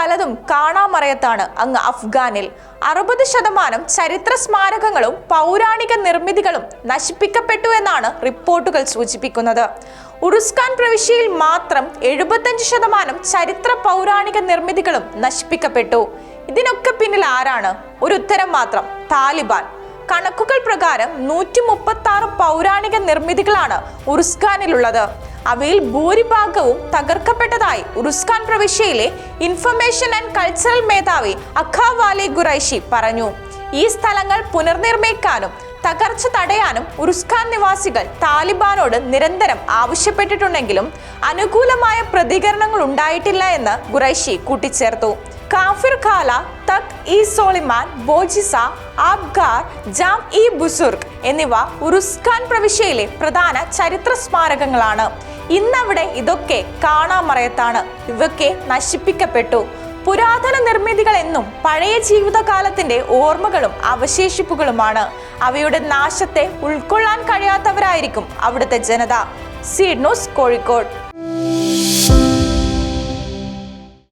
പലതും കാണാമറയത്താണ് അങ്ങ് അഫ്ഗാനിൽ. അറുപത് ശതമാനം ചരിത്ര സ്മാരകങ്ങളും പൗരാണിക നിർമ്മിതികളും നശിപ്പിക്കപ്പെട്ടു എന്നാണ് റിപ്പോർട്ടുകൾ സൂചിപ്പിക്കുന്നത്. ഉറുസ്കാൻ പ്രവിശ്യയിൽ മാത്രം എഴുപത്തഞ്ച് ശതമാനം ചരിത്ര പൗരാണിക നിർമ്മിതികളും നശിപ്പിക്കപ്പെട്ടു. ഇതിനൊക്കെ പിന്നിൽ ആരാണ്? ഒരു ഉത്തരം മാത്രം താലിബാൻ. കണക്കുകൾ പ്രകാരം നൂറ്റി മുപ്പത്തി ആറ് പൗരാണിക നിർമ്മിതികളാണ് ഉറുസ്ഖാനിലുള്ളത് അവയിൽ ഭൂരിഭാഗവും തകർക്കപ്പെട്ടതായി ഉറുസ്ഖാൻ പ്രവിശ്യയിലെ ഇൻഫർമേഷൻ ആൻഡ് കൾച്ചറൽ മേധാവി അഖാവാലി ഖുറൈഷി പറഞ്ഞു. ഈ സ്ഥലങ്ങൾ പുനർനിർമ്മിക്കാനും തകർച്ച തടയാനും ഉറുസ്ഖാൻ നിവാസികൾ താലിബാനോട് നിരന്തരം ആവശ്യപ്പെട്ടിട്ടുണ്ടെങ്കിലും അനുകൂലമായ പ്രതികരണങ്ങൾ ഉണ്ടായിട്ടില്ല എന്ന് ഖുറൈഷി കൂട്ടിച്ചേർത്തു. കാഫിർ ഖാല തക് ഇ സോളിമാൻ ബോജിസ ആബ്ഗാർ ജാം ഇ ബുസുർഗ് എന്നിവ ഉറുസ്ഖാൻ പ്രവിശ്യയിലെ പ്രധാന ചരിത്ര സ്മാരകങ്ങളാണ്. ഇന്നവിടെ ഇതൊക്കെ കാണാമറയത്താണ് ഇവയൊക്കെ നശിപ്പിക്കപ്പെട്ടു. പുരാതന നിർമ്മിതികൾ എന്നും പഴയ ജീവിതകാലത്തിന്റെ ഓർമ്മകളും അവശേഷിപ്പുകളുമാണ്. അവയുടെ നാശത്തെ ഉൾക്കൊള്ളാൻ കഴിയാത്തവരായിരിക്കും അവിടുത്തെ ജനത. Seed news Kozhikode.